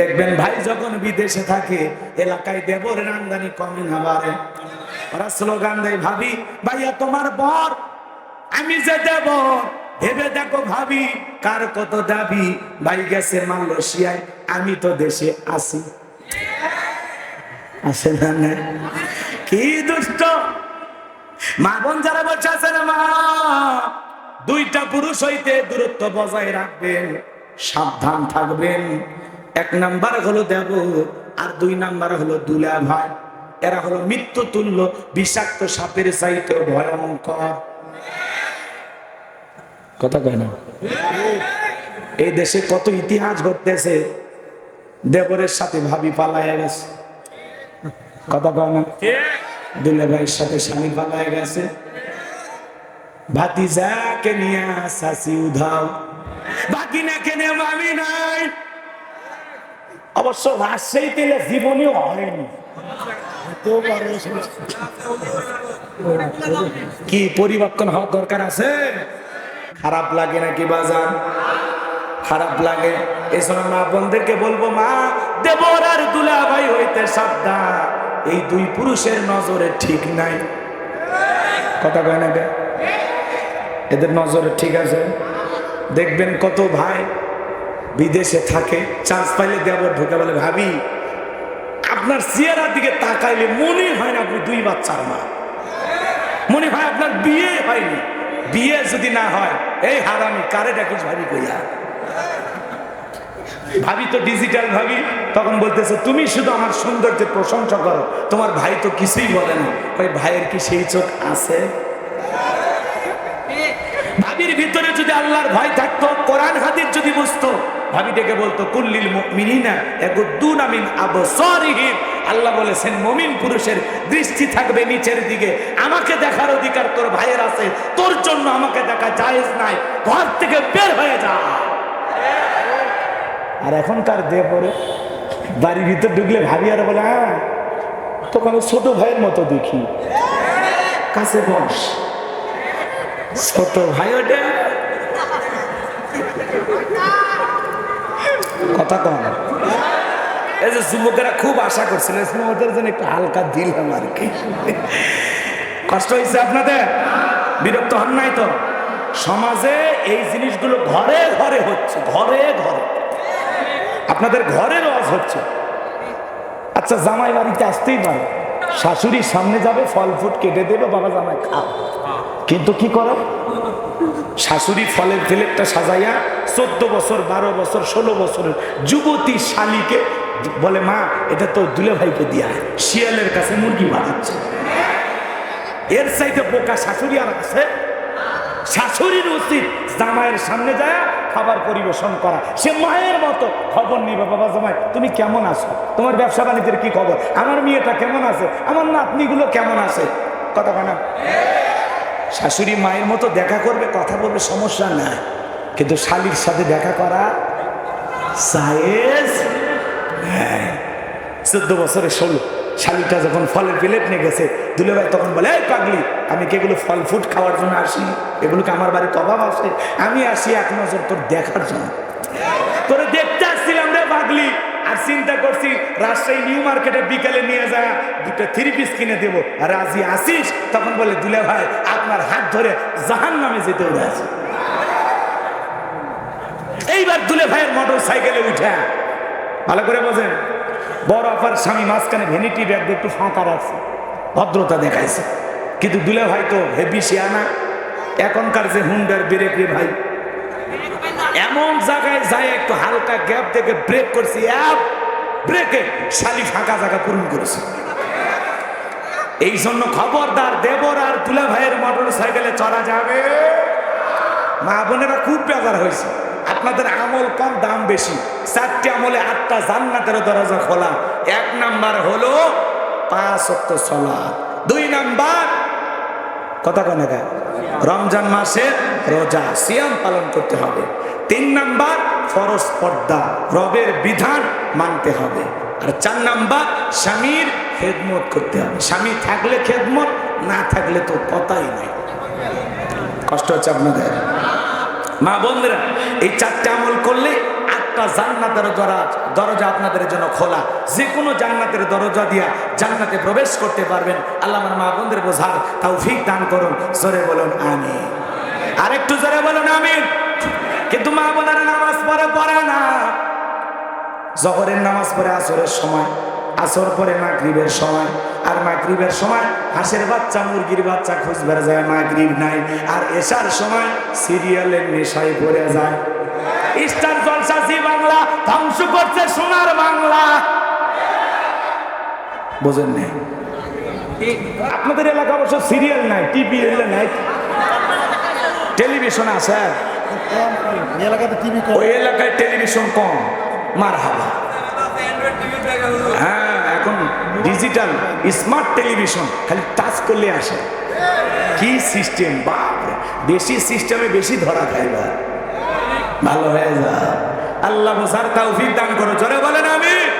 দেখবেন ভাই যখন বিদেশে থাকে, এলাকায় দেবরের আমদানি কমে না বাড়ে ওরা স্লোগান দেয়, ভাবি, ভাইয়া তোমার বর, আমি যে দেব ভেবে দেখো ভাবি, কার কত দাবি? ভাই গেছে মালয়েশিয়ায়, আমি তো দেশে আসি আসে না? কি দুষ্ট! মা বোন যারা বলছে না মা? দুইটা পুরুষ হইতে দূরত্ব বজায় রাখবেন, সাবধান থাকবেন। এক নাম্বার হলো দেব, আর দুই নাম্বার হলো দুলা ভাই। এরা হলো মৃত্যু তুল্য, বিষাক্ত সাপের চাইতে ভয়ঙ্কর। কথা কয় না? এই দেশে কত ইতিহাস ঘটতেছে, দেবরের সাথে ভাবি পালায় গেছে। কথা কয় না? দুলে ভাইয়ের সাথে স্বামী পালায় গেছে। ভাতিজাকে নিয়ে শাসি উধাও। বাকি না কেনে মামি নাই। অবশ্য রাজশাহী তেলে জীবনীও হয়নি। কি পরিবর্তন হওয়ার দরকার আছে? খারাপ লাগে নাকি বাজান? খারাপ লাগে। এই সময় মা বোনদেরকে বলব, মা দেবর আর দুলা ভাই হইতে সাবধান। এই দুই পুরুষের নজরে ঠিক নাই। কথা কয় না এদের নজরে ঠিক আছে। দেখবেন কত ভাই বিদেশে থাকে চান্স পাইলে দেবর ঢুকে বলে, ভাবি, আপনার চেহারার দিকে তাকাইলে মনে হয় না আপনি দুই বাচ্চার মা। মনে হয় আপনার বিয়ে হয়নি। বিয়ে যদি না হয়, এই হারামি কারে ডাকিস ভাবি কইয়া? ভাবি তো ডিজিটাল ভাবি, তখন বলতেছে, তুমি শুধু আমার সৌন্দর্যের প্রশংসা করো, তোমার ভাই তো কিছুই বলে না। ভাইয়ের কি সেই চোখ আছে? ভাবির ভিতরে যদি আল্লাহর ভয় থাকতো, কোরআন, হাদিস যদি বুঝতো, ভাবি ডেকে বলতো, কুল্লিল মিনিনা এগুদ্দুন আমিন আবসারিহিম। আল্লাহ বলেছেন, মমিন পুরুষের দৃষ্টি থাকবে নিচের দিকে। আমাকে দেখার অধিকার তোর ভাইয়ের আছে। তোর জন্য আমাকে দেখা জায়েজ নাই। ঘর থেকে বের হয়ে যা। আর এখনকার দেহ পরে বাড়ির ভিতর ঢুকলে ভাবি আর বলে হ্যাঁ তোকে আমি ছোট ভাইয়ের মতো দেখি। কাছে বস। ছোট ভাই ওটা? কথা কম এই যে যুবকেরা খুব আশা করছিল ওদের জন্য একটু হালকা দিলাম আর কি। কষ্ট হয়েছে আপনাদের? বিরক্ত হন নাই তো? সমাজে এই জিনিসগুলো ঘরে ঘরে হচ্ছে, ঘরে ঘরে। আপনাদের ঘরে রস হচ্ছে। আচ্ছা জামাই বাড়িতে আসতেই পারে। শাশুড়ির সামনে যাবে, ফল ফুট কেটে দেবে, বাবা জামাই খাও। কিন্তু কি করো? শাশুড়ি ফলের প্লেটটা সাজাইয়া চোদ্দ বছর, বারো বছর, ষোলো বছরের যুবতী শালিকে বলে, মা, এটা তো দুলে ভাইকে দিয়া শিয়ালের কাছে মুরগি বানাচ্ছে। এর চাইতে বোকা শাশুড়ি আর আছে শাশুড়ির উচিত জামাইয়ের সামনে যায়, খাবার পরিবেশন করা। সে মায়ের মতো খবর নিবে, বাবা জামাই, তুমি কেমন আছো? তোমার ব্যবসা বাণিজ্যের কি খবর? আমার মেয়েটা কেমন আছে? আমার নাতনিগুলো কেমন আছে? কথা কানা শাশুড়ি মায়ের মতো দেখা করবে, কথা বলবে, সমস্যা নাই। কিন্তু শালির সাথে দেখা করা হ্যাঁ চোদ্দ বছরে ষোলো। শালিটা যখন ফলের প্লেট নিয়ে গেছে দুলে ভাই তখন বলে, এই পাগলি, আমি কি এগুলো ফল ফুড খাওয়ার জন্য আসি? এগুলোকে আমার বাড়িতে অভাব আছে? আমি আসি এক নজর তোর দেখার জন্য। তোরে দেখতে আসছিলাম রে পাগলি, আর চিন্তা করছি, রাজশাহী নিউ মার্কেটে বিকেলে নিয়ে যায় দুটো থ্রি পিস কিনে দেবো। রাজি আসিস তখন বলে দুলে ভাই আপনার হাত ধরে জাহান নামে যেতে উঠে আছে। এইবার দুলে ভাইয়ের মোটর সাইকেলে উঠে, ভালো করে বোঝেন বড় আপার স্বামী মাঝখানে ভ্যানিটি ব্যাগ একটু ফাঁকা রাখছে। ভদ্রতা দেখাইছে। কিন্তু দুলে ভাই তো হেভি শিয়ানা। এখনকার যে হুন্ডার ব্রেক রে ভাই। এমন জায়গায় যায়, একটু হালকা গ্যাপ থেকে ব্রেক করছি অ্যাপ ব্রেকে শালি ফাঁকা জায়গা পূরণ করেছে। এই জন্য খবরদার দেবর আর দুলা ভাইয়ের মোটর সাইকেলে চড়া যাবে। মা বোনেরা খুব বেজার হয়েছে। আপনাদের আমল কম, দাম বেশি। চারটি আমলে আটটা জান্নাতের দরজা খোলা। এক নাম্বার হলো পাঁচ অক্ট সলা দুই নাম্বার, কথা কেন? রমজান মাসে রোজা, সিয়াম পালন করতে হবে। তিন নাম্বার, ফরজ পর্দা, রবের বিধান মানতে হবে। আর চার নাম্বার, স্বামীর খেদমত করতে হবে। স্বামী থাকলে খেদমত, না থাকলে তো কথাই নাই। কষ্ট হচ্ছে আপনাদের? মা বন্ধুরা এই চারটে আমল করলে আট আটটা জান্নাতের দরজা দরজা আপনাদের জন্য খোলা। যে কোনো জান্নাতের দরজা দিয়া জান্নাতে প্রবেশ করতে পারবেন। আল্লাহ আমার মা বোনদের বোঝার তাও ফিক দান করুন। জোরে বলুন আমি আরেকটু জোরে বলুন আমি কিন্তু মা বোনেরা নামাজ পড়ে পড়ে না। জহরের নামাজ পড়ে আসরের সময়। আসর পরে মাগরিবের সময়। আর মাগরিবের সময় হাঁসের বাচ্চা মুরগির বাচ্চা খুঁজ বেড়ে যায় মাগরিব নাই। আর এসার সময় সিরিয়ালের নেশায় পড়ে যায়। স্টার জলসা জি বাংলা ধ্বংস করছে সোনার বাংলা। বোঝেন নাই? আপনাদের এলাকা অবশ্য সিরিয়াল নাই টিভি এলে নাই। টেলিভিশন আছে? ওই এলাকায় টেলিভিশন কম। মার হাবা হ্যাঁ? এখন ডিজিটাল স্মার্ট টেলিভিশন খালি টাচ করলে আসে। কি সিস্টেম রে, বেশি সিস্টেমে বেশি ধরা খায় বা। ভালো হয়ে যা। আল্লাহ মুসার তৌফিক দান করো। জোরে বলেন আমি।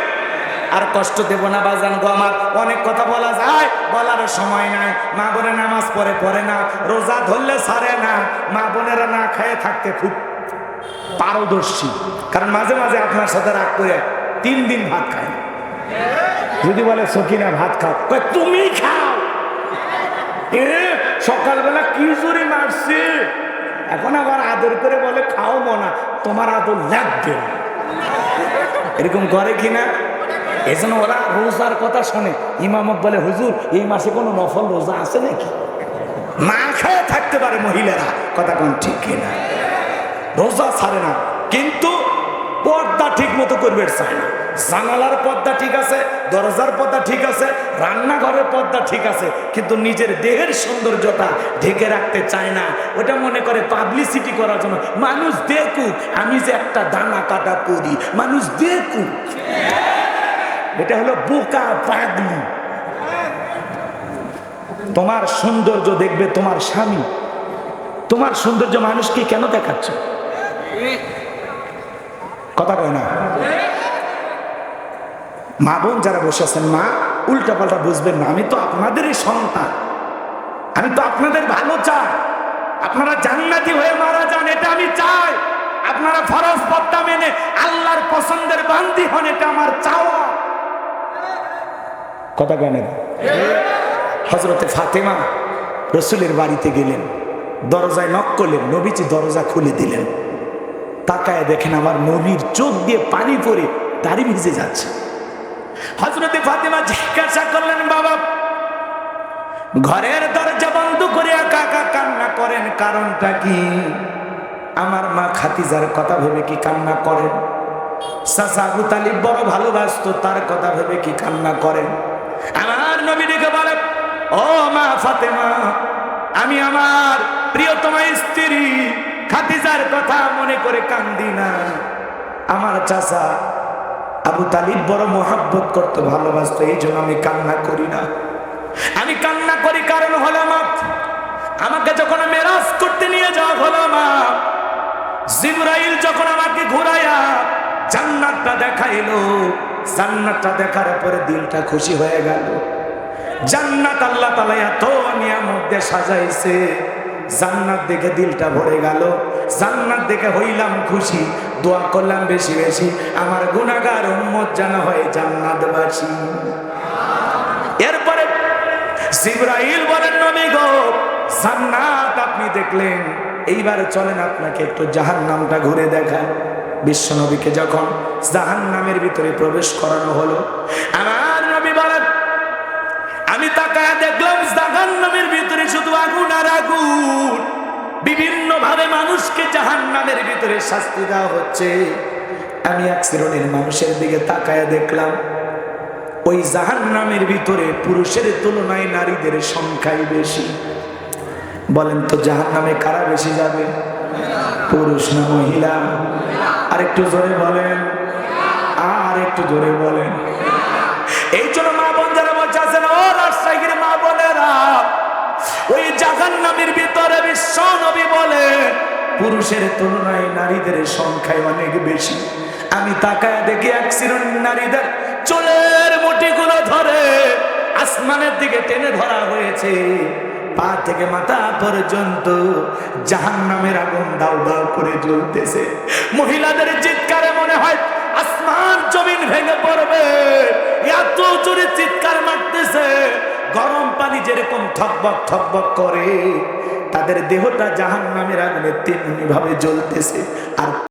আর কষ্ট দেব না বাজান গো আমার। অনেক কথা বলা যায়। বলার সময় নাই। মা বোনের নামাজ পড়ে পড়ে না। রোজা ধরলে সারে না। মা বোনেরা না খেয়ে থাকতে খুব পারদর্শী। কারণ মাঝে মাঝে আপনার সাথে রাগ করে তিন দিন ভাত খায়। যদি বলে, সকিনা, ভাত খাও। তুমি খাও। সকালবেলা কি জোরে মারছে? এখন আবার আদর করে বলে, খাও মনা, তোমার আদর লাগবে। এরকম করে কিনা এই জন্য ওরা রোজার কথা শোনে। ইমামত বলে, হুজুর, এই মাসে কোনো নফল রোজা আছে নাকি? না খেয়ে থাকতে পারে মহিলারা। কথা কোন ঠিক কিনা? রোজা ছাড়ে না। কিন্তু পর্দা ঠিক মতো করবে চায় না। জানালার পর্দা ঠিক আছে, দরজার পর্দা ঠিক আছে, রান্নাঘরের পর্দা ঠিক আছে, কিন্তু নিজের দেহের সৌন্দর্যতা ঢেকে রাখতে চায় না। ওটা মনে করে পাবলিসিটি করার জন্য। মানুষ দেখুক, আমি যে একটা দানা কাটা করি, মানুষ দেখুক। এটা হলো বোকা পাগলি। তোমার সৌন্দর্য দেখবে তোমার স্বামী। তোমার সৌন্দর্য মানুষকে কেন দেখাচ্ছ? কথা কয় না? মা বোন যারা বসে আছেন, মা উল্টা পাল্টা বুঝবেন না। আমি তো আপনাদেরই সন্তান। আমি তো আপনাদের ভালো চাই। আপনারা জান্নাতি হয়ে মারা যান, এটা আমি চাই। আপনারা ফরজ পদ্মা মেনে আল্লাহর পছন্দের বান্দি হন, এটা আমার চাওয়া। কথা কেন হজরতে ফাতেমা রসুলের বাড়িতে গেলেন। দরজায় নক করলেন, নবীজি দরজা খুলে দিলেন। তাকায় দেখেন আমার নবীর চোখ দিয়ে পানি পরে দাড়ি ভিজে যাচ্ছে। হজরতে ফাতেমা জিজ্ঞাসা করলেন, বাবা, ঘরের দরজা বন্ধ করে একা কান্না করেন কারণটা কি? আমার মা খাতিজার কথা ভেবে কি কান্না করেন? চাচা আবু তালিব বড় ভালোবাসতো, তার কথা ভেবে কি কান্না করেন? আমার নবী ডেকে বলে, ও মা ফাতেমা, আমি আমার প্রিয়তমা স্ত্রী খাতিজার কথা মনে করে কান্দি না। আমার চাচা আবু তালিব বড় মোহাব্বত করতে, ভালোবাসতো এই জন্য আমি কান্না করি না। আমি কান্না করি কারণ হলো আমাকে যখন মেরাজ করতে নিয়ে যাওয়া হলো মা জিব্রাইল যখন আমাকে ঘুরাইয়া জান্নাতটা দেখাইলো, জান্নাতটা দেখার পরে দিলটা খুশি হয়ে গেল। জান্নাত আল্লাহ তালা এত নিয়ামত দিয়ে সাজাইছে। জান্নাত দেখে দিলটা ভরে গেল। জান্নাত দেখে হইলাম খুশি, দোয়া করলাম বেশি বেশি। আমার গুণাগার উম্মত যেন হয় জান্নাতবাসী। এরপরে জিব্রাইল বলেন, নবী গো, জান্নাত আপনি দেখলেন। এইবারে চলেন আপনাকে একটু জাহান নামটা ঘুরে বিশ্ব নবীকে যখন জাহান নামের ভিতরে প্রবেশ করানো হলো, আমার আমি তাকায় দেখলাম জাহান নামের ভিতরে শুধু আগুন আর আগুন। বিভিন্ন ভাবে মানুষকে জাহান নামের ভিতরে শাস্তি দেওয়া হচ্ছে। আমি এক শ্রেণির মানুষের দিকে তাকায় দেখলাম, ওই জাহান নামের ভিতরে পুরুষের তুলনায় নারীদের সংখ্যাই বেশি। বলেন তো জাহান নামে কারা বেশি যাবে? পুরুষ না মহিলা? আর একটু জোরে বলেন। আর একটু জোরে বলেন। এই জন্য পুরুষের তুলনায় নারীদের সংখ্যায় অনেক বেশি। আমি তাকায় দেখি শ্রেণির নারীদের চুলের মুঠিগুলো ধরে আসমানের দিকে টেনে ধরা হয়েছে। পা থেকে মাথা পর্যন্ত জাহান নামের আগুন দাউ দাউ করে জ্বলতেছে। মহিলাদের চিৎকারে মনে হয় আসমান জমিন ভেঙে পড়বে। এত জোরে চিৎকার মারতেছে। গরম পানি যেরকম ঠকবক ঠকবক করে। তাদের দেহটা জাহান নামের আগুনে তেমনি ভাবে জ্বলতেছে। আর